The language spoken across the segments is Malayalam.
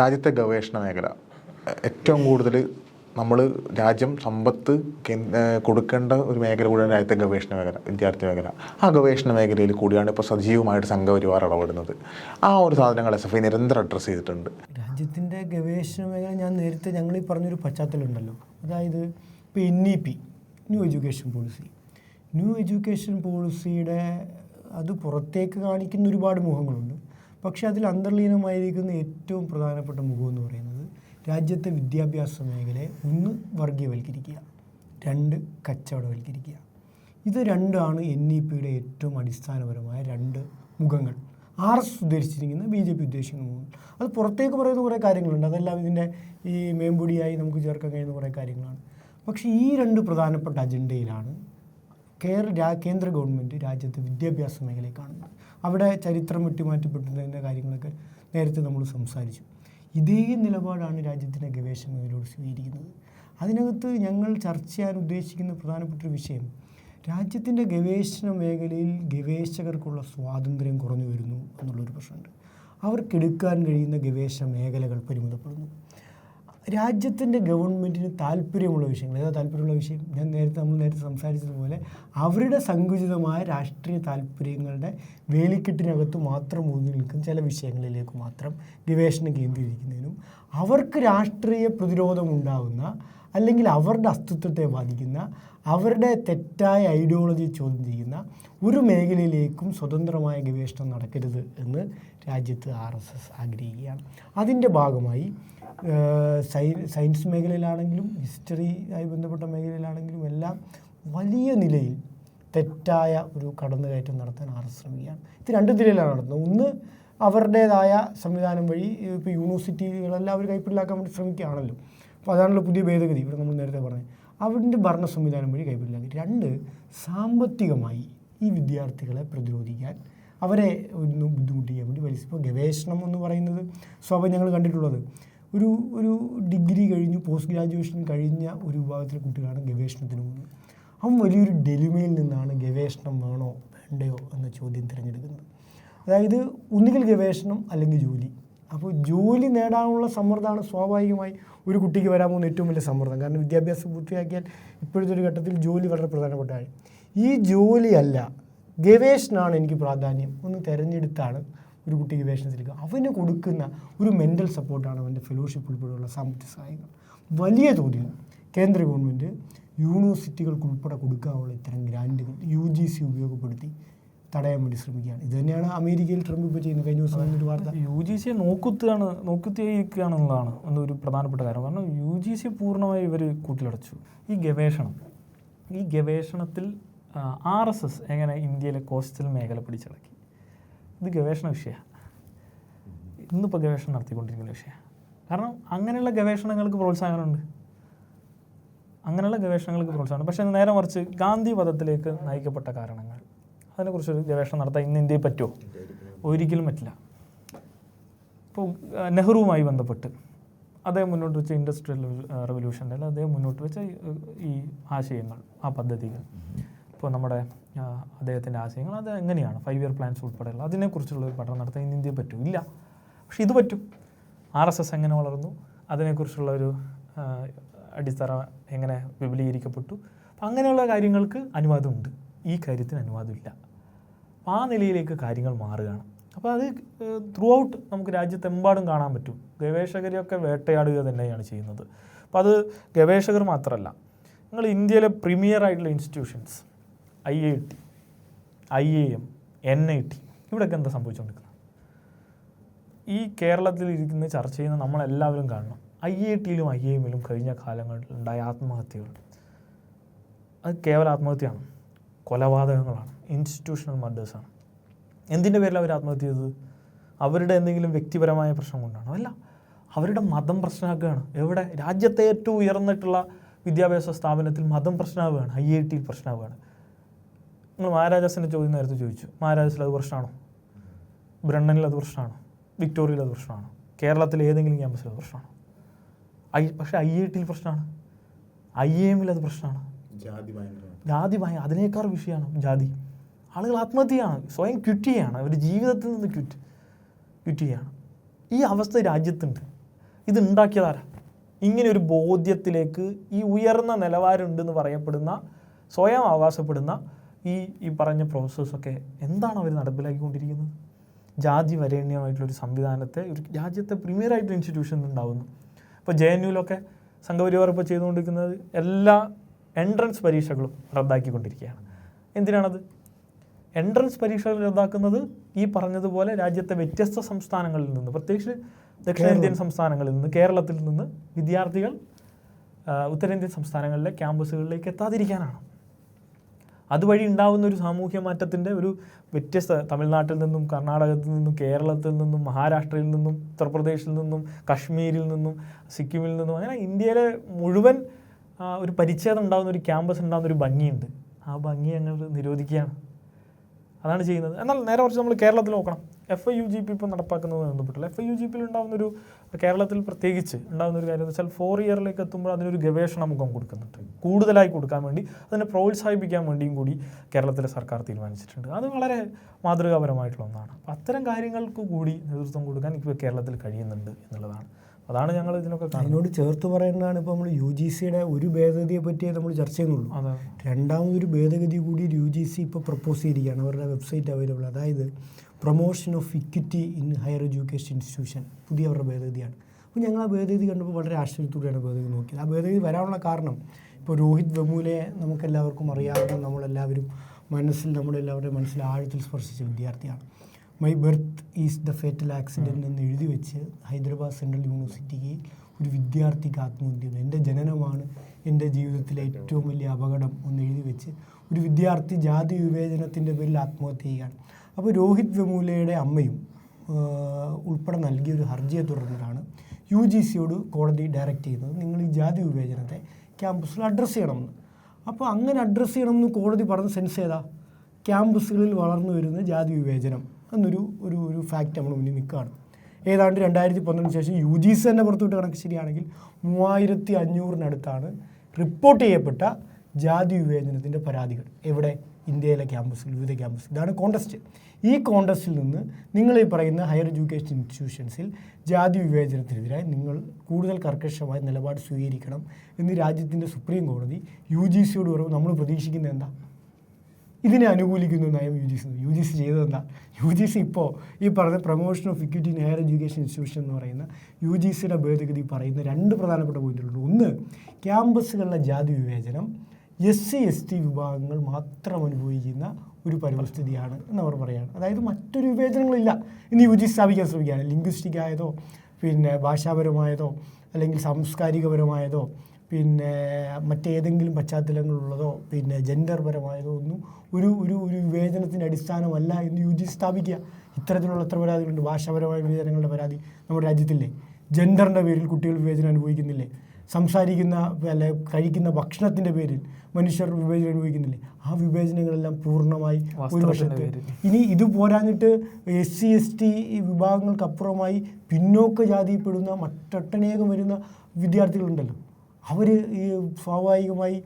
രാജ്യത്തെ ഗവേഷണ മേഖല. ഏറ്റവും കൂടുതൽ നമ്മൾ രാജ്യം സമ്പത്ത് കൊടുക്കേണ്ട ഒരു മേഖല കൂടിയാണ് രാജ്യത്തെ ഗവേഷണ മേഖല വിദ്യാർത്ഥി മേഖല. ആ ഗവേഷണ മേഖലയിൽ കൂടിയാണ് ഇപ്പോൾ സജീവമായിട്ട് സംഘപരിവാർ ഇടപെടുന്നത്. ആ ഒരു സാധനങ്ങൾ എസ് എഫ് ഐ നിരന്തരം അഡ്രസ്സ് ചെയ്തിട്ടുണ്ട്. രാജ്യത്തിന്റെ ഗവേഷണ മേഖല ഞാൻ നേരത്തെ ഞങ്ങൾ ഈ പറഞ്ഞൊരു പശ്ചാത്തലം ഉണ്ടല്ലോ അതായത് ഇപ്പോൾ N E P new education policy new education പോളിസിയുടെ അത് പുറത്തേക്ക് കാണിക്കുന്ന ഒരുപാട് മുഖങ്ങളുണ്ട്. പക്ഷേ അതിൽ അന്തർലീനമായിരിക്കുന്ന ഏറ്റവും പ്രധാനപ്പെട്ട മുഖം എന്ന് പറയുന്നത് രാജ്യത്തെ വിദ്യാഭ്യാസ മേഖലയെ ഒന്ന് വർഗീയവൽക്കരിക്കുക രണ്ട് കച്ചവടവൽക്കരിക്കുക. ഇത് രണ്ടാണ് എൻ ഇ പിയുടെ ഏറ്റവും അടിസ്ഥാനപരമായ രണ്ട് മുഖങ്ങൾ. ആർ എസ് ഉദ്ദേശിച്ചിരിക്കുന്ന ബി ജെ പി ഉദ്ദേശിക്കുന്ന മുഖങ്ങൾ. അത് പുറത്തേക്ക് പറയുന്ന കുറേ കാര്യങ്ങളുണ്ട്. അതെല്ലാം ഇതിന്റെ ഈ മേമ്പൊടിയായി നമുക്ക് ചേർക്കാൻ കഴിയുന്ന കുറേ കാര്യങ്ങളാണ്. പക്ഷേ ഈ രണ്ട് പ്രധാനപ്പെട്ട അജണ്ടയിലാണ് കേരള കേന്ദ്ര ഗവൺമെന്റ് രാജ്യത്തെ വിദ്യാഭ്യാസ മേഖലയെ കാണുന്നത്. അവിടെ ചരിത്രം വെട്ടിമാറ്റപ്പെട്ടതിന്റെ കാര്യങ്ങളൊക്കെ നേരത്തെ നമ്മൾ സംസാരിച്ചു. ഇതേ നിലപാടാണ് രാജ്യത്തിന്റെ ഗവേഷണ സ്വീകരിക്കുന്നത്. അതിനകത്ത് ഞങ്ങൾ ചർച്ച ചെയ്യാൻ ഉദ്ദേശിക്കുന്ന പ്രധാനപ്പെട്ട ഒരു വിഷയം രാജ്യത്തിന്റെ ഗവേഷണ മേഖലയിൽ ഗവേഷകർക്കുള്ള സ്വാതന്ത്ര്യം കുറഞ്ഞു വരുന്നു എന്നുള്ളൊരു പ്രശ്നമുണ്ട്. അവർക്കെടുക്കാൻ കഴിയുന്ന ഗവേഷണ മേഖലകൾ പരിമിതപ്പെടുന്നു. രാജ്യത്തിന്റെ ഗവൺമെന്റിന് താല്പര്യമുള്ള വിഷയങ്ങൾ ഏതാ താല്പര്യമുള്ള വിഷയം? ഞാൻ നേരത്തെ നമ്മൾ നേരത്തെ സംസാരിച്ചതുപോലെ അവരുടെ സങ്കുചിതമായ രാഷ്ട്രീയ താല്പര്യങ്ങളുടെ വേലിക്കെട്ടിനകത്ത് മാത്രം ഒതുങ്ങി നിൽക്കും ചില വിഷയങ്ങളിലേക്ക് മാത്രം ഗവേഷണം കേന്ദ്രീകരിക്കുന്നതിനും. അവർക്ക് രാഷ്ട്രീയ പ്രതിരോധമുണ്ടാകുന്ന അല്ലെങ്കിൽ അവരുടെ അസ്തിത്വത്തെ ബാധിക്കുന്ന അവരുടെ തെറ്റായ ഐഡിയോളജി ചോദ്യം ചെയ്യുന്ന ഒരു മേഖലയിലേക്കും സ്വതന്ത്രമായ ഗവേഷണം നടക്കരുത് എന്ന് രാജ്യത്ത് ആർ ആഗ്രഹിക്കുകയാണ്. അതിന്റെ ഭാഗമായി സയൻസ് മേഖലയിലാണെങ്കിലും ഹിസ്റ്ററി ആയി ബന്ധപ്പെട്ട മേഖലയിലാണെങ്കിലും എല്ലാം വലിയ നിലയിൽ തെറ്റായ ഒരു കടന്നുകയറ്റം നടത്താൻ ആർ ശ്രമിക്കുകയാണ്. ഇത് രണ്ട് നിലയിലാണ് നടത്തുന്നത്. ഒന്ന് അവരുടേതായ സംവിധാനം വഴി ഇപ്പോൾ യൂണിവേഴ്സിറ്റികളെല്ലാം അവർ കൈപ്പിടിലാക്കാൻ വേണ്ടി ശ്രമിക്കുകയാണല്ലോ. അപ്പോൾ അതാണല്ലോ പുതിയ ഭേദഗതി ഇവിടെ നമ്മൾ നേരത്തെ പറഞ്ഞത്. അവരുടെ ഭരണ സംവിധാനം വഴി കൈപ്പിടിലാക്കി. രണ്ട് സാമ്പത്തികമായി ഈ വിദ്യാർത്ഥികളെ പ്രതിരോധിക്കാൻ അവരെ ഒന്ന് ബുദ്ധിമുട്ടിക്കാൻ വേണ്ടി വലിയ ഇപ്പോൾ ഗവേഷണം എന്ന് പറയുന്നത് സ്വാഭാവികം ഞങ്ങൾ കണ്ടിട്ടുള്ളത്. ഒരു ഒരു ഡിഗ്രി കഴിഞ്ഞു പോസ്റ്റ് ഗ്രാജുവേഷൻ കഴിഞ്ഞ ഒരു വിഭാഗത്തിലെ കുട്ടികളാണ് ഗവേഷണത്തിന് പോകുന്നത്. അവൻ വലിയൊരു ഡെലിമയിൽ നിന്നാണ് ഗവേഷണം വേണോ വേണ്ടയോ എന്ന ചോദ്യം തിരഞ്ഞെടുക്കുന്നത്. അതായത് ഒന്നുകിൽ ഗവേഷണം അല്ലെങ്കിൽ ജോലി. അപ്പോൾ ജോലി നേടാനുള്ള സമ്മർദ്ദമാണ് സ്വാഭാവികമായി ഒരു കുട്ടിക്ക് വരാൻ പോകുന്ന ഏറ്റവും വലിയ സമ്മർദ്ദം. കാരണം വിദ്യാഭ്യാസം പൂർത്തിയാക്കിയാൽ ഇപ്പോഴത്തെ ഒരു ഘട്ടത്തിൽ ജോലി വളരെ പ്രധാനപ്പെട്ട കാര്യം. ഈ ജോലിയല്ല ഗവേഷണമാണ് എനിക്ക് പ്രാധാന്യം. ഒന്ന് തിരഞ്ഞെടുത്താണ് ഒരു കുട്ടി ഗവേഷണത്തിലേക്ക് അവന് കൊടുക്കുന്ന ഒരു മെന്റൽ സപ്പോർട്ടാണ് അവന്റെ ഫെലോഷിപ്പ് ഉൾപ്പെടെയുള്ള സാമ്പത്തിക സഹായങ്ങൾ. വലിയ തോതിൽ കേന്ദ്ര ഗവൺമെന്റ് യൂണിവേഴ്സിറ്റികൾക്ക് ഉൾപ്പെടെ കൊടുക്കാനുള്ള ഇത്തരം ഗ്രാന്റുകൾ യു ജി സി ഉപയോഗപ്പെടുത്തി തടയാൻ വേണ്ടി ശ്രമിക്കുകയാണ്. ഇത് തന്നെയാണ് അമേരിക്കയിൽ ട്രംപ് ഇപ്പോൾ ചെയ്യുന്നത്. കഴിഞ്ഞ ദിവസം ഒരു വാർത്ത. യു ജി സിയെ നോക്കുത്തുകയാണ് നോക്കുത്തിയിരിക്കുകയാണെന്നുള്ളതാണ് ഒരു പ്രധാനപ്പെട്ട കാര്യം. കാരണം യു ജി സി പൂർണമായി ഇവർ കൂട്ടിലടച്ചു. ഈ ഗവേഷണം ഈ ഗവേഷണത്തിൽ ആർ എസ് എസ് എങ്ങനെ ഇന്ത്യയിലെ കോസ്റ്റൽ മേഖല പിടിച്ചടക്കി? ഇത് ഗവേഷണ വിഷയമാണ്. ഇന്നിപ്പോൾ ഗവേഷണം നടത്തിക്കൊണ്ടിരിക്കുന്ന വിഷയമാണ്. കാരണം അങ്ങനെയുള്ള ഗവേഷണങ്ങൾക്ക് പ്രോത്സാഹനമുണ്ട് അങ്ങനെയുള്ള ഗവേഷണങ്ങൾക്ക് പ്രോത്സാഹനം. പക്ഷേ നേരെ മറിച്ച് ഗാന്ധി പദത്തിലേക്ക് നയിക്കപ്പെട്ട കാരണങ്ങൾ. അതിനെക്കുറിച്ചൊരു ഗവേഷണം നടത്താൻ ഇന്ന് ഇന്ത്യയിൽ പറ്റുമോ? ഒരിക്കലും പറ്റില്ല. ഇപ്പോൾ നെഹ്റുവുമായി ബന്ധപ്പെട്ട് അദ്ദേഹം മുന്നോട്ട് വെച്ച ഇൻഡസ്ട്രിയൽ റെവല്യൂഷന്റെ അല്ലെങ്കിൽ അദ്ദേഹം മുന്നോട്ട് വെച്ച ഈ ആശയങ്ങൾ ആ പദ്ധതികൾ. ഇപ്പോൾ നമ്മുടെ അദ്ദേഹത്തിന്റെ ആശയങ്ങൾ അത് എങ്ങനെയാണ്? ഫൈവ് ഇയർ പ്ലാൻസ് ഉൾപ്പെടെയുള്ള അതിനെക്കുറിച്ചുള്ള ഒരു പഠനം നടത്താൻ ഇന്ന് ഇന്ത്യയിൽ പറ്റും? ഇല്ല. പക്ഷേ ഇത് പറ്റും. ആർ എസ് എസ് എങ്ങനെ വളർന്നു? അതിനെക്കുറിച്ചുള്ള ഒരു അടിസ്ഥാന എങ്ങനെ വിപുലീകരിക്കപ്പെട്ടു? അപ്പം അങ്ങനെയുള്ള കാര്യങ്ങൾക്ക് അനുവാദമുണ്ട്. ഈ കാര്യത്തിന് അനുവാദമില്ല. അപ്പം ആ നിലയിലേക്ക് കാര്യങ്ങൾ മാറുകയാണ്. അപ്പോൾ അത് ത്രൂ ഔട്ട് നമുക്ക് രാജ്യത്തെമ്പാടും കാണാൻ പറ്റും. ഗവേഷകരെയൊക്കെ വേട്ടയാടുക തന്നെയാണ് ചെയ്യുന്നത്. അപ്പോൾ അത് ഗവേഷകർ മാത്രമല്ല നിങ്ങൾ ഇന്ത്യയിലെ പ്രീമിയർ ആയിട്ടുള്ള institutions I I T I A M N I T ഇവിടെയൊക്കെ എന്താ സംഭവിച്ചുകൊണ്ടിരിക്കുന്നത്? ഈ കേരളത്തിൽ ഇരിക്കുന്ന ചർച്ച ചെയ്യുന്ന നമ്മളെല്ലാവരും കാണണം. ഐ ഐ ടിയിലും ഐ എ എമ്മിലും കഴിഞ്ഞ കാലങ്ങളിൽ ഉണ്ടായ ആത്മഹത്യകൾ. അത് കേവല ആത്മഹത്യയാണ്. കൊലപാതകങ്ങളാണ്. ഇൻസ്റ്റിറ്റ്യൂഷണൽ മർഡേഴ്സാണ് എന്തിന്റെ പേരിൽ അവർ ആത്മഹത്യ ചെയ്തത്? അവരുടെ എന്തെങ്കിലും വ്യക്തിപരമായ പ്രശ്നം കൊണ്ടാണോ? അല്ല അവരുടെ മതം പ്രശ്നമാക്കുകയാണ്. എവിടെ? രാജ്യത്തെ ഏറ്റവും ഉയർന്നിട്ടുള്ള വിദ്യാഭ്യാസ സ്ഥാപനത്തിൽ മതം പ്രശ്നമാവുകയാണ്. ഐ ഐ ടിയിൽ പ്രശ്നമാവുകയാണ്. നിങ്ങൾ മഹാരാജാസിന്റെ ചോദ്യം നേരത്തെ ചോദിച്ചു. മഹാരാജാസിൽ അത് പ്രശ്നമാണോ? ബ്രണ്ണനിൽ അത് പ്രശ്നമാണോ? വിക്ടോറിയയിൽ അത് പ്രശ്നമാണോ? കേരളത്തിലെ ഏതെങ്കിലും ക്യാമ്പസിൽ അത് പ്രശ്നമാണോ? ഐ പക്ഷേ ഐ ഐ ടിയിൽ പ്രശ്നമാണ്. ഐ എ എമ്മിൽ അത് പ്രശ്നമാണ്. ജാതി ജാതി അതിനേക്കാൾ വിഷയമാണ് ജാതി. ആളുകൾ ആത്മഹത്യയാണ് സ്വയം ക്വിറ്റ് ചെയ്യാണ് അവർ ജീവിതത്തിൽ നിന്ന് ക്വിറ്റ് ക്വിറ്റ് ചെയ്യാണ്. ഈ അവസ്ഥ രാജ്യത്തുണ്ട്. ഇത് ഉണ്ടാക്കിയതാരാ ഇങ്ങനെ ഒരു ബോധ്യത്തിലേക്ക് ഈ ഉയർന്ന നിലവാരമുണ്ടെന്ന് പറയപ്പെടുന്ന സ്വയം അവകാശപ്പെടുന്ന ഈ ഈ പറഞ്ഞ പ്രോസസ്സൊക്കെ എന്താണ് അവർ നടപ്പിലാക്കിക്കൊണ്ടിരിക്കുന്നത്? ജാതി വരേണ്യമായിട്ടുള്ളൊരു സംവിധാനത്തെ ഒരു രാജ്യത്തെ പ്രീമിയർ ആയിട്ടുള്ള ഇൻസ്റ്റിറ്റ്യൂഷൻ ഉണ്ടാവുന്നു. ഇപ്പോൾ ജെ എൻ യുവിലൊക്കെ സംഘപരിവാർ ഇപ്പോൾ ചെയ്തുകൊണ്ടിരിക്കുന്നത് എല്ലാ എൻട്രൻസ് പരീക്ഷകളും റദ്ദാക്കിക്കൊണ്ടിരിക്കുകയാണ്. എന്തിനാണത്? എൻട്രൻസ് പരീക്ഷകൾ റദ്ദാക്കുന്നത് ഈ പറഞ്ഞതുപോലെ രാജ്യത്തെ വ്യത്യസ്ത സംസ്ഥാനങ്ങളിൽ നിന്ന് പ്രത്യേകിച്ച് ദക്ഷിണേന്ത്യൻ സംസ്ഥാനങ്ങളിൽ നിന്ന് കേരളത്തിൽ നിന്ന് വിദ്യാർത്ഥികൾ ഉത്തരേന്ത്യൻ സംസ്ഥാനങ്ങളിലെ ക്യാമ്പസുകളിലേക്ക് എത്താതിരിക്കാനാണ്. അതുവഴി ഉണ്ടാകുന്ന ഒരു സാമൂഹ്യ മാറ്റത്തിന്റെ ഒരു വ്യത്യസ്ത തമിഴ്നാട്ടിൽ നിന്നും കർണാടകത്തിൽ നിന്നും കേരളത്തിൽ നിന്നും മഹാരാഷ്ട്രയിൽ നിന്നും ഉത്തർപ്രദേശിൽ നിന്നും കശ്മീരിൽ നിന്നും സിക്കിമിൽ നിന്നും അങ്ങനെ ഇന്ത്യയിലെ മുഴുവൻ ഒരു പരിച്ഛേദം ഉണ്ടാകുന്ന ഒരു ക്യാമ്പസ് ഉണ്ടാകുന്ന ഒരു ഭംഗിയുണ്ട്. ആ ഭംഗി ഞങ്ങൾ നിരോധിക്കുകയാണ്. അതാണ് ചെയ്യുന്നത്. എന്നാൽ നേരെ കുറച്ച് നമ്മൾ കേരളത്തിൽ നോക്കണം. F I U G P ഇപ്പോൾ നടപ്പാക്കുന്നത് ബന്ധപ്പെട്ടില്ല എഫ് ഐ യു ജി പിയിൽ ഉണ്ടാകുന്നൊരു കേരളത്തിൽ പ്രത്യേകിച്ച് ഉണ്ടാകുന്ന ഒരു കാര്യം എന്ന് വെച്ചാൽ ഫോർ ഇയറിലേക്ക് എത്തുമ്പോൾ അതിനൊരു ഗവേഷണ മുഖം കൊടുക്കുന്നുണ്ട്. കൂടുതലായി കൊടുക്കാൻ വേണ്ടി അതിനെ പ്രോത്സാഹിപ്പിക്കാൻ വേണ്ടിയും കൂടി കേരളത്തിലെ സർക്കാർ തീരുമാനിച്ചിട്ടുണ്ട്. അത് വളരെ മാതൃകാപരമായിട്ടുള്ള ഒന്നാണ്. അപ്പോൾ അത്തരം കാര്യങ്ങൾക്ക് കൂടി നേതൃത്വം കൊടുക്കാൻ ഇപ്പോൾ കേരളത്തിൽ കഴിയുന്നുണ്ട് എന്നുള്ളതാണ്. അതാണ് ഞങ്ങൾ ഇതിനൊക്കെ അതിനോട് ചേർത്ത് പറയേണ്ടതാണ് ഇപ്പോൾ നമ്മൾ യു ജി സിയുടെ ഒരു ഭേദഗതിയെ പറ്റിയേ നമ്മൾ ചർച്ച ചെയ്യുന്നുള്ളൂ. രണ്ടാമതൊരു ഭേദഗതി കൂടി യു ജി സി ഇപ്പോൾ പ്രപ്പോസ് ചെയ്തിരിക്കുകയാണ് അവരുടെ വെബ്സൈറ്റ് അവൈലബിൾ അതായത് promotion of equity in higher education institution പുതിയ അവരുടെ ഭേദഗതിയാണ്. അപ്പോൾ ഞങ്ങൾ ആ ഭേദഗതി കണ്ടപ്പോൾ വളരെ ആശ്ചര്യത്തോടെയാണ് ഭേദഗതി നോക്കിയത്. ആ ഭേദഗതി വരാനുള്ള കാരണം ഇപ്പോൾ രോഹിത് വെമുലെ നമുക്കെല്ലാവർക്കും അറിയാവുന്ന നമ്മളെല്ലാവരും മനസ്സിൽ നമ്മുടെ എല്ലാവരുടെയും മനസ്സിൽ ആഴത്തിൽ സ്പർശിച്ച വിദ്യാർത്ഥിയാണ്. My birth is the fatal accident എന്ന് എഴുതി വെച്ച് ഹൈദരാബാദ് സെൻട്രൽ യൂണിവേഴ്സിറ്റിക്ക് ഒരു വിദ്യാർത്ഥിക്ക് ആത്മഹത്യ ചെയ്തു എന്റെ ജനനമാണ് എന്റെ ജീവിതത്തിലെ ഏറ്റവും വലിയ അപകടം എന്ന് എഴുതി വെച്ച് ഒരു വിദ്യാർത്ഥി ജാതി വിവേചനത്തിന്റെ പേരിൽ ആത്മഹത്യ ചെയ്യുകയാണ്. അപ്പോൾ രോഹിത് വെമൂലയുടെ അമ്മയും ഉൾപ്പെടെ നൽകിയ ഒരു ഹർജിയെ തുടർന്നിട്ടാണ് യു ജി സിയോട് കോടതി ഡയറക്റ്റ് ചെയ്യുന്നത് നിങ്ങൾ ഈ ജാതി വിവേചനത്തെ ക്യാമ്പസിൽ അഡ്രസ്സ് ചെയ്യണമെന്ന്. അപ്പോൾ അങ്ങനെ അഡ്രസ്സ് ചെയ്യണമെന്ന് കോടതി പറഞ്ഞ സെൻസ് ഏതാ? ക്യാമ്പസുകളിൽ വളർന്നു വരുന്ന ജാതി വിവേചനം. എന്നൊരു ഒരു ഒരു ഫാക്റ്റ് നമ്മൾ മുന്നിൽ നിൽക്കുകയാണ്. ഏതാണ്ട് രണ്ടായിരത്തി പന്ത്രണ്ടിന് ശേഷം യു ജി സി തന്നെ പുറത്തുവിട്ട കണക്ക് ശരിയാണെങ്കിൽ മൂവായിരത്തി അഞ്ഞൂറിനടുത്താണ് റിപ്പോർട്ട് ചെയ്യപ്പെട്ട ജാതി വിവേചനത്തിന്റെ പരാതികൾ. എവിടെ? ഇന്ത്യയിലെ ക്യാമ്പസിൽ വിവിധ ക്യാമ്പസ് ഇതാണ് കോണ്ടസ്റ്റ് ഈ കോണ്ടസ്റ്റിൽ നിന്ന് നിങ്ങൾ ഈ പറയുന്ന ഹയർ എഡ്യൂക്കേഷൻ ഇൻസ്റ്റിറ്റ്യൂഷൻസിൽ ജാതി വിവേചനത്തിനെതിരായി നിങ്ങൾ കൂടുതൽ കർക്കശമായ നിലപാട് സ്വീകരിക്കണം എന്ന് രാജ്യത്തിന്റെ സുപ്രീം കോടതി യു ജി സിയോട് പറയുമ്പോൾ നമ്മൾ പ്രതീക്ഷിക്കുന്നത് എന്താ? ഇതിനെ അനുകൂലിക്കുന്നു നയം U G C. U G C ചെയ്തതെന്താ? U G C ഇപ്പോൾ ഈ പറഞ്ഞ promotion of equity in higher education institution എന്ന് പറയുന്ന യു ജി സിയുടെ ഭേദഗതി പറയുന്ന രണ്ട് പ്രധാനപ്പെട്ട പോയിന്റുകളുണ്ട് ഒന്ന് ക്യാമ്പസുകളിലെ ജാതി വിവേചനം എസ് സി എസ് ടി വിഭാഗങ്ങൾ മാത്രം അനുഭവിക്കുന്ന ഒരു പരിസ്ഥിതിയാണ് എന്ന് അവർ പറയുകയാണ്. അതായത് മറ്റൊരു വിവേചനങ്ങളില്ല. ഇന്ന് യു ജി സ്ഥാപിക്കാൻ ശ്രമിക്കുകയാണ്. ലിംഗ്വിസ്റ്റിക് ആയതോ പിന്നെ ഭാഷാപരമായതോ അല്ലെങ്കിൽ സാംസ്കാരികപരമായതോ പിന്നെ മറ്റേതെങ്കിലും പശ്ചാത്തലങ്ങളുള്ളതോ പിന്നെ ജെൻഡർ പരമായതോ ഒന്നും ഒരു ഒരു ഒരു വിവേചനത്തിന്റെ അടിസ്ഥാനമല്ല എന്ന് യു ജി സ്ഥാപിക്കുക. ഇത്തരത്തിലുള്ള എത്ര പരാതികളുണ്ട് ഭാഷാപരമായ വിവേചനങ്ങളുടെ പരാതി നമ്മുടെ രാജ്യത്തില്ലേ? ജെൻഡറിന്റെ പേരിൽ കുട്ടികൾ വിവേചനം അനുഭവിക്കുന്നില്ലേ? സംസാരിക്കുന്ന അല്ലെ കഴിക്കുന്ന ഭക്ഷണത്തിന്റെ പേരിൽ മനുഷ്യർ വിവേചനം അനുഭവിക്കുന്നില്ലേ? ആ വിവേചനങ്ങളെല്ലാം പൂർണമായി ഒരു വശത്ത്. ഇനി ഇത് പോരാഞ്ഞിട്ട് എസ് സി എസ് ടി വിഭാഗങ്ങൾക്കപ്പുറമായി പിന്നോക്ക ജാതിയിൽപ്പെടുന്ന മറ്റൊട്ടനേകം വരുന്ന വിദ്യാർത്ഥികളുണ്ടല്ലോ. അവർ ഈ സ്വാഭാവികമായി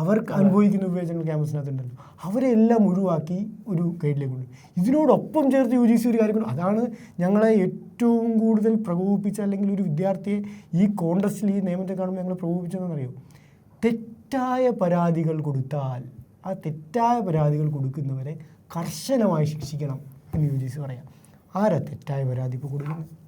അവർക്ക് അനുഭവിക്കുന്ന വിവേചനങ്ങൾ ക്യാമ്പസിനകത്തുണ്ടല്ലോ. അവരെ എല്ലാം ഒഴിവാക്കി ഒരു ഗൈഡിലേക്ക് കൊണ്ട് ഇതിനോടൊപ്പം ചേർത്ത് യു ജി സി ഒരു കാര്യം അതാണ് ഞങ്ങളെ ഏറ്റവും കൂടുതൽ പ്രകോപിപ്പിച്ച അല്ലെങ്കിൽ ഒരു വിദ്യാർത്ഥിയെ ഈ കോൺടസ്റ്റിൽ ഈ നിയമത്തെ കാണുമ്പോൾ ഞങ്ങൾ പ്രകോപിപ്പിച്ചതെന്നറിയോ? തെറ്റായ പരാതികൾ കൊടുത്താൽ ആ തെറ്റായ പരാതികൾ കൊടുക്കുന്നവരെ കർശനമായി ശിക്ഷിക്കണം എന്ന് യു ജി സി പറയാം. ആരാ തെറ്റായ പരാതി ഇപ്പോൾ കൊടുക്കുന്നത്?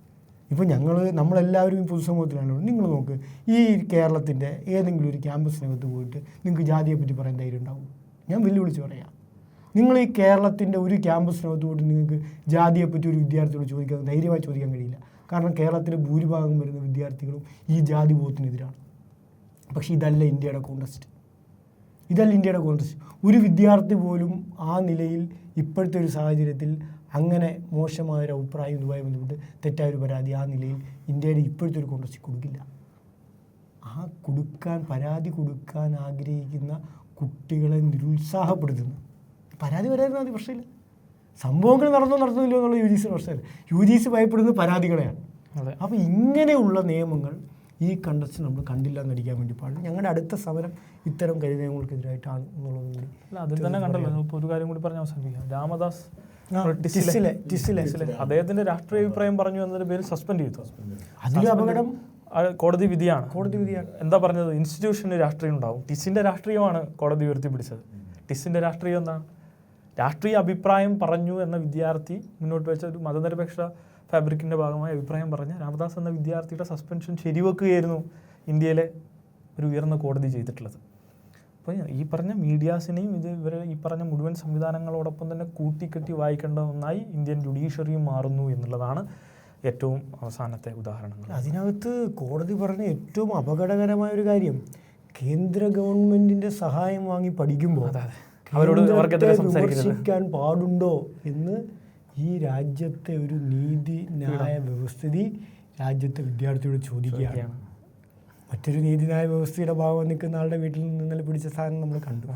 ഇപ്പോൾ ഞങ്ങൾ നമ്മളെല്ലാവരും പൊതുസമൂഹത്തിലാണ് നിങ്ങൾ നോക്ക് ഈ കേരളത്തിന്റെ ഏതെങ്കിലും ഒരു ക്യാമ്പസിനകത്ത് പോയിട്ട് നിങ്ങൾക്ക് ജാതിയെ പറ്റി പറയാൻ ധൈര്യം ഉണ്ടാവും? ഞാൻ വെല്ലുവിളിച്ച് പറയാം. നിങ്ങൾ ഈ കേരളത്തിന്റെ ഒരു ക്യാമ്പസിനകത്ത് പോയിട്ട് നിങ്ങൾക്ക് ജാതിയെ പറ്റി ഒരു വിദ്യാർത്ഥിയോട് ചോദിക്കാൻ ധൈര്യമായി ചോദിക്കാൻ കഴിയില്ല. കാരണം കേരളത്തിലെ ഭൂരിഭാഗം വരുന്ന വിദ്യാർത്ഥികളും ഈ ജാതി ബോധത്തിനെതിരാണ്. പക്ഷേ ഇതല്ല ഇന്ത്യയുടെ കോൺടസ്റ്റ്. ഇതല്ല ഇന്ത്യയുടെ കോൺടസ്റ്റ്. ഒരു വിദ്യാർത്ഥി പോലും ആ നിലയിൽ ഇപ്പോഴത്തെ ഒരു സാഹചര്യത്തിൽ അങ്ങനെ മോശമായ ഒരു അഭിപ്രായം ഇതുമായി ബന്ധപ്പെട്ട് തെറ്റായൊരു പരാതി ആ നിലയിൽ ഇന്ത്യയുടെ ഇപ്പോഴത്തെ ഒരു കോൺഗ്രസ് കൊടുക്കില്ല. ആ കൊടുക്കാൻ പരാതി കൊടുക്കാൻ ആഗ്രഹിക്കുന്ന കുട്ടികളെ നിരുത്സാഹപ്പെടുത്തുന്നു. പരാതി വരായിരുന്നു അത് പ്രശ്നമില്ല. സംഭവങ്ങൾ നടന്നോ നടന്നില്ലോ എന്നുള്ള യു ജി സി പ്രശ്നമില്ല. യു ജി സി ഭയപ്പെടുന്നത് പരാതികളെയാണ്. അതെ. അപ്പോൾ ഇങ്ങനെയുള്ള നിയമങ്ങൾ ഈ കണ്ടസ്റ്റ് നമ്മൾ കണ്ടില്ല എന്നടിക്കാൻ വേണ്ടി പാടില്ല. ഞങ്ങളുടെ അടുത്ത സമരം ഇത്തരം കരുതയങ്ങൾക്കെതിരായിട്ടാണ് എന്നുള്ളത് കൂടി അല്ല അതിൽ തന്നെ കണ്ടല്ലോ. ഇപ്പോൾ ഒരു കാര്യം കൂടി പറഞ്ഞ് അവസാനിപ്പിക്കാം. രാമദാസ് അദ്ദേഹത്തിന്റെ രാഷ്ട്രീയ അഭിപ്രായം പറഞ്ഞു എന്നതിന്റെ പേര് സസ്പെൻഡ് ചെയ്തു. അതിലും അപകടം? കോടതി വിധിയാണ്. കോടതി വിധിയാണ്. എന്താ പറഞ്ഞത്? ഇൻസ്റ്റിറ്റ്യൂഷന് രാഷ്ട്രീയം ഉണ്ടാവും. ടിസിന്റെ രാഷ്ട്രീയമാണ് കോടതി ഉയർത്തിപ്പിടിച്ചത്. ടിസിന്റെ രാഷ്ട്രീയം എന്താണ്? രാഷ്ട്രീയ അഭിപ്രായം പറഞ്ഞു എന്ന വിദ്യാർത്ഥി മുന്നോട്ട് വെച്ച ഒരു മതനിരപേക്ഷ ഫാബ്രിക്കിന്റെ ഭാഗമായി അഭിപ്രായം പറഞ്ഞ രാമദാസ് എന്ന വിദ്യാർത്ഥിയുടെ സസ്പെൻഷൻ ശരിവെക്കുകയായിരുന്നു ഇന്ത്യയിലെ ഒരു ഉയർന്ന കോടതി ചെയ്തിട്ടുള്ളത്. അപ്പോൾ ഈ പറഞ്ഞ മീഡിയാസിനെയും ഇത് ഇവരെ ഈ പറഞ്ഞ മുഴുവൻ സംവിധാനങ്ങളോടൊപ്പം തന്നെ കൂട്ടിക്കെട്ടി വായിക്കേണ്ട ഒന്നായി ഇന്ത്യൻ ജുഡീഷ്യറിയും മാറുന്നു എന്നുള്ളതാണ് ഏറ്റവും അവസാനത്തെ ഉദാഹരണങ്ങൾ. അതിനകത്ത് കോടതി പറഞ്ഞ ഏറ്റവും അപകടകരമായ ഒരു കാര്യം കേന്ദ്ര ഗവൺമെന്റിന്റെ സഹായം വാങ്ങി പഠിക്കുമ്പോൾ അവരോട് വിമർശിക്കാൻ പാടുണ്ടോ എന്ന് ഈ രാജ്യത്തെ ഒരു നീതി ന്യായ വ്യവസ്ഥിതി രാജ്യത്തെ വിദ്യാർത്ഥിയോട് ചോദിക്കുകയാണ്. മറ്റൊരു നീതിന്യായ വ്യവസ്ഥയുടെ ഭാഗം നിൽക്കുന്ന ആളുടെ വീട്ടിൽ നിന്ന് ഇന്നലെ പിടിച്ച സാധനം നമ്മൾ കണ്ടു.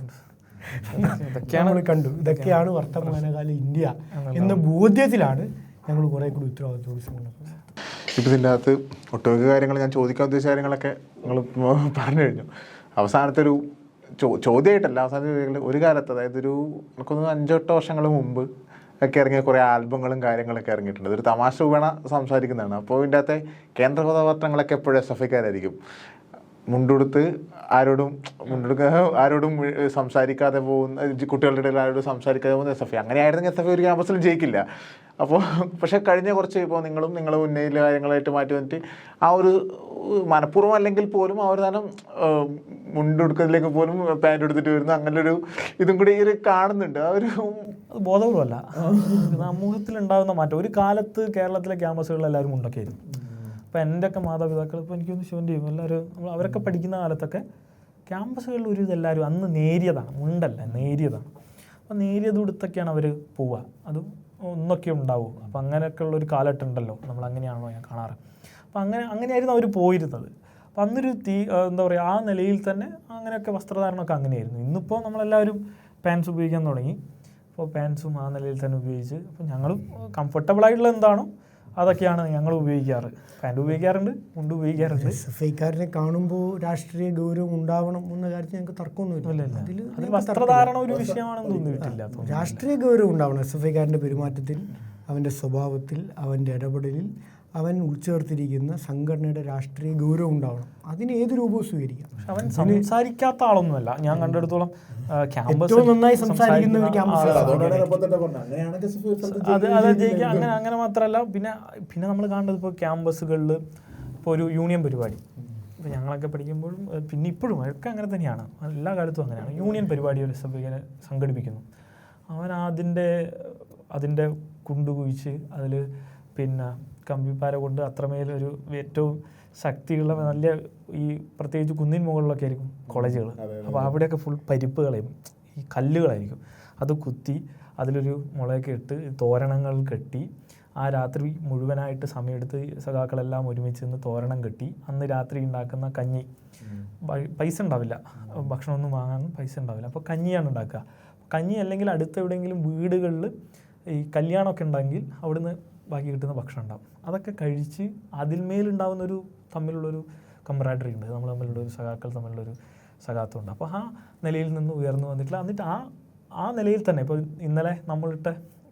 ഇതൊക്കെയാണ് നമ്മൾ കണ്ടു. ഇതൊക്കെയാണ് വർത്തമാനകാല ഇന്ത്യ എന്ന ബോധ്യത്തിലാണ് ഞങ്ങൾ കുറെ കൂടി ഉത്തരവാദിത്തോട് ശ്രമിക്കുന്നത് ഇപ്പം ഇതിന്റെ അകത്ത് ഒട്ടുമിക്ക കാര്യങ്ങൾ ഞാൻ ചോദിക്കാൻ ഉദ്ദേശിച്ച കാര്യങ്ങളൊക്കെ നിങ്ങൾ പറഞ്ഞു കഴിഞ്ഞു. അവസാനത്തെ ഒരു ചോ ചോദ്യമായിട്ടല്ല അവസാനത്തെ ചോദ്യങ്ങൾ ഒരു കാലത്ത് അതായത് ഒരു നമുക്കൊന്ന് അഞ്ചെട്ട് വർഷങ്ങൾ മുമ്പ് ഒക്കെ ഇറങ്ങിയ കുറേ ആൽബങ്ങളും കാര്യങ്ങളൊക്കെ ഇറങ്ങിയിട്ടുണ്ട്. ഇതൊരു തമാശ രൂപേണ സംസാരിക്കുന്നതാണ്. അപ്പോൾ ഇതിന്റെ അകത്തെ കേന്ദ്ര കഥാപാത്രങ്ങളൊക്കെ എപ്പോഴും എസ് എഫ് ഐക്കാരായിരിക്കും. മുണ്ടെടുത്ത് ആരോടും മുണ്ടെടുക്ക ആരോടും സംസാരിക്കാതെ പോകുന്ന കുട്ടികളുടെ ഇടയിൽ ആരോടും സംസാരിക്കാതെ പോകുന്ന എസ് എഫ് ഐ. അങ്ങനെയായിരുന്നെങ്കിൽ എസ് എഫ് ഒരു ക്യാമ്പസിലും ജയിക്കില്ല. അപ്പോൾ പക്ഷേ കഴിഞ്ഞ കുറച്ച് ഇപ്പോൾ നിങ്ങളും നിങ്ങളുടെ ഉന്നയിലെ കാര്യങ്ങളായിട്ട് മാറ്റി വന്നിട്ട് ആ ഒരു മനഃപൂർവം അല്ലെങ്കിൽ പോലും ആ ഒരു മുണ്ടെടുക്കുന്നതിലേക്ക് പോലും പാന്റ് എടുത്തിട്ട് വരുന്നു അങ്ങനെ ഒരു ഇതും കൂടി ഈ ഒരു കാണുന്നുണ്ട്. ആ ഒരു അത് ബോധപൂർവമല്ല സമൂഹത്തിൽ ഉണ്ടാകുന്ന മാറ്റം. ഒരു കാലത്ത് കേരളത്തിലെ ക്യാമ്പസുകളിൽ എല്ലാവരും മുണ്ടൊക്കെയായിരുന്നു അപ്പോൾ എന്റെയൊക്കെ മാതാപിതാക്കൾ ഇപ്പോൾ എനിക്കൊന്ന് ശിവന്റെയും എല്ലാവരും അവരൊക്കെ പഠിക്കുന്ന കാലത്തൊക്കെ ക്യാമ്പസുകളിൽ ഒരു ഇതെല്ലാവരും അന്ന് നേരിയതാണ്. മുണ്ടല്ല നേരിയതാണ്. അപ്പോൾ നേരിയത് ഉടുത്തൊക്കെയാണ് അവർ പോവുക. അത് ഒന്നൊക്കെ ഉണ്ടാവും അപ്പോൾ അങ്ങനെയൊക്കെ ഉള്ള ഒരു കാലഘട്ടം ഉണ്ടല്ലോ. നമ്മൾ അങ്ങനെയാണല്ലോ ഞാൻ കാണാറ്? അപ്പോൾ അങ്ങനെ അങ്ങനെയായിരുന്നു അവർ പോയിരുന്നത്. അപ്പം അന്നൊരു തീ എന്താ പറയുക ആ നിലയിൽ തന്നെ അങ്ങനെയൊക്കെ വസ്ത്രധാരണമൊക്കെ അങ്ങനെയായിരുന്നു. ഇന്നിപ്പോൾ നമ്മളെല്ലാവരും പാൻസ് ഉപയോഗിക്കാൻ തുടങ്ങി. അപ്പോൾ പാൻസും ആ നിലയിൽ തന്നെ ഉപയോഗിച്ച് അപ്പോൾ ഞങ്ങളും കംഫർട്ടബിൾ ആയിട്ടുള്ള എന്താണോ അതൊക്കെയാണ് ഞങ്ങൾ ഉപയോഗിക്കാറ്. പാന്റ് ഉപയോഗിക്കാറുണ്ട് മുണ്ട് ഉപയോഗിക്കാറുണ്ട്. എസ് എഫ് ഐക്കാരനെ കാണുമ്പോൾ രാഷ്ട്രീയ ഗൗരവം ഉണ്ടാവണം എന്ന കാര്യത്തിൽ ഞങ്ങൾക്ക് തർക്കമൊന്നുമില്ല. വസ്ത്രധാരണ ഒരു വിഷയമാണെന്ന് തോന്നിയിട്ടില്ല. രാഷ്ട്രീയ ഗൗരവം ഉണ്ടാവണം എസ് എഫ് ഐക്കാരന്റെ പെരുമാറ്റത്തിൽ അവന്റെ സ്വഭാവത്തിൽ അവന്റെ ഇടപെടലിൽ. അവൻ ഉൾച്ചേർത്തിരിക്കുന്ന സംഘടനയുടെ രാഷ്ട്രീയ ഗൗരവം ഉണ്ടാവണം. അതിന് ഏത് രൂപവും സ്വീകരിക്കാം. പക്ഷെ അവൻ സംസാരിക്കാത്ത ആളൊന്നുമല്ല. ഞാൻ കണ്ടെടുത്തോളം ക്യാമ്പസ് നന്നായി സംസാരിക്കുന്ന ഒരു ക്യാമ്പസ് അത് അത് ജയിക്കാൻ അങ്ങനെ അങ്ങനെ മാത്രമല്ല. പിന്നെ പിന്നെ നമ്മൾ കാണുന്നത് ഇപ്പോൾ ക്യാമ്പസുകളിൽ ഇപ്പോൾ ഒരു യൂണിയൻ പരിപാടി. ഇപ്പോൾ ഞങ്ങളൊക്കെ പഠിക്കുമ്പോഴും പിന്നെ ഇപ്പോഴും ഒക്കെ അങ്ങനെ തന്നെയാണ്. എല്ലാ കാലത്തും അങ്ങനെയാണ്. യൂണിയൻ പരിപാടി ഒരു സഭയെ സംഘടിപ്പിക്കുന്നു. അവൻ അതിന്റെ അതിന്റെ കുണ്ടുകുഴിച്ച് അതിൽ പിന്നെ കമ്പിപ്പാര കൊണ്ട് അത്രമേൽ ഒരു ഏറ്റവും ശക്തിയുള്ള നല്ല ഈ പ്രത്യേകിച്ച് കുന്നിൻ മുകളിലൊക്കെ ആയിരിക്കും കോളേജുകൾ. അപ്പോൾ അവിടെയൊക്കെ ഫുൾ പരിപ്പുകളായിരിക്കും. ഈ കല്ലുകളായിരിക്കും. അത് കുത്തി അതിലൊരു മുളയൊക്കെ ഇട്ട് തോരണങ്ങൾ കെട്ടി ആ രാത്രി മുഴുവനായിട്ട് സമയമെടുത്ത് സഖാക്കളെല്ലാം ഒരുമിച്ച് നിന്ന് തോരണം കെട്ടി അന്ന് രാത്രി ഉണ്ടാക്കുന്ന കഞ്ഞി. പൈസ ഉണ്ടാവില്ല. ഭക്ഷണമൊന്നും വാങ്ങാൻ പൈസ ഉണ്ടാവില്ല. അപ്പോൾ കഞ്ഞിയാണ് ഉണ്ടാക്കുക. കഞ്ഞി അല്ലെങ്കിൽ അടുത്ത് എവിടെയെങ്കിലും വീടുകളിൽ ഈ കല്യാണമൊക്കെ ഉണ്ടെങ്കിൽ അവിടുന്ന് ബാക്കി കിട്ടുന്ന ഭക്ഷണം ഉണ്ടാവും. അതൊക്കെ കഴിച്ച് അതിന്മേലുണ്ടാവുന്ന ഒരു തമ്മിലുള്ളൊരു കമ്പറാഡറി ഉണ്ട്. നമ്മൾ തമ്മിലുള്ള ഒരു സഖാക്കൾ തമ്മിലുള്ളൊരു സഖാത്വമുണ്ട്. അപ്പോൾ ആ നിലയിൽ നിന്ന് ഉയർന്നു വന്നിട്ടില്ല. എന്നിട്ട് ആ ആ നിലയിൽ തന്നെ ഇപ്പോൾ ഇന്നലെ നമ്മളിട്ട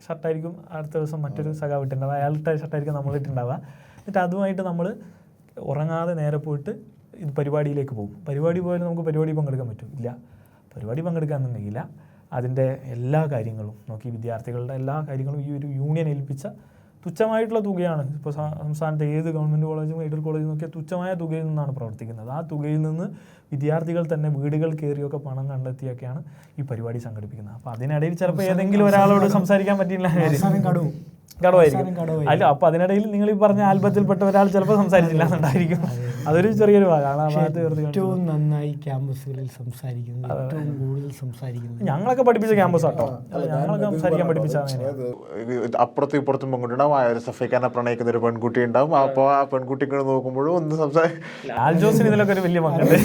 ഷർട്ടായിരിക്കും അടുത്ത ദിവസം മറ്റൊരു സഖാവ് ഇട്ടുണ്ടാവുക അയാളിട്ട ഷർട്ടായിരിക്കും നമ്മളിട്ടുണ്ടാവുക എന്നിട്ട് അതുമായിട്ട് നമ്മൾ ഉറങ്ങാതെ നേരെ പോയിട്ട് ഇത് പരിപാടിയിലേക്ക് പോകും. പരിപാടി പോയാലും നമുക്ക് പരിപാടി പങ്കെടുക്കാൻ പറ്റും. ഇല്ല. പരിപാടി പങ്കെടുക്കാന്നുണ്ടെങ്കില്ല അതിന്റെ എല്ലാ കാര്യങ്ങളും നോക്കി വിദ്യാർത്ഥികളുടെ എല്ലാ കാര്യങ്ങളും ഈ ഒരു യൂണിയൻ ഏൽപ്പിച്ച തുച്ഛമായിട്ടുള്ള തുകയാണ്. ഇപ്പോൾ സംസ്ഥാനത്തെ ഏത് ഗവൺമെന്റ് കോളേജും എയ്ഡൽ കോളേജും ഒക്കെ തുച്ഛമായ തുകയിൽ നിന്നാണ് പ്രവർത്തിക്കുന്നത്. ആ തുകയിൽ നിന്ന് വിദ്യാർത്ഥികൾ തന്നെ വീടുകൾ കയറിയൊക്കെ പണം കണ്ടെത്തിയൊക്കെയാണ് ഈ പരിപാടി സംഘടിപ്പിക്കുന്നത്. അപ്പോൾ അതിനിടയിൽ ചിലപ്പോൾ ഏതെങ്കിലും ഒരാളോട് സംസാരിക്കാൻ കടവും. കടവായിരിക്കും. അല്ല അപ്പൊ അതിനിടയിൽ നിങ്ങൾ ഈ പറഞ്ഞ ആൽബത്തിൽപ്പെട്ട ഒരാൾ ചിലപ്പോൾ സംസാരിച്ചില്ല എന്നുണ്ടായിരിക്കും. അതൊരു ചെറിയൊരു ഭാഗമാണ്. ഏറ്റവും നന്നായി ക്യാമ്പസുകളിൽ സംസാരിക്കുന്നത് ഏറ്റവും കൂടുതൽ സംസാരിക്കുന്നത് ഞങ്ങളൊക്കെ പഠിപ്പിച്ച ക്യാമ്പസ് ആട്ടോ ഞങ്ങളൊക്കെ സംസാരിക്കാൻ പഠിപ്പിച്ചാണ് ഇത് അപ്പുറത്തും ഇപ്പുറത്തും പെൺകുട്ടിയുണ്ടാവും ആ ഒരു പ്രണയിക്കുന്ന ഒരു പെൺകുട്ടി ഉണ്ടാവും. അപ്പോൾ ആ പെൺകുട്ടി നോക്കുമ്പോഴും ഒന്ന് സംസാരിക്കും ഇതിലൊക്കെ ഒരു വലിയ പങ്കുണ്ട്.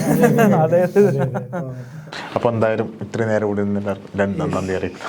അതായത് അപ്പോൾ എന്തായാലും ഇത്രയും നേരം കൂടി നന്ദി അറിയിക്കും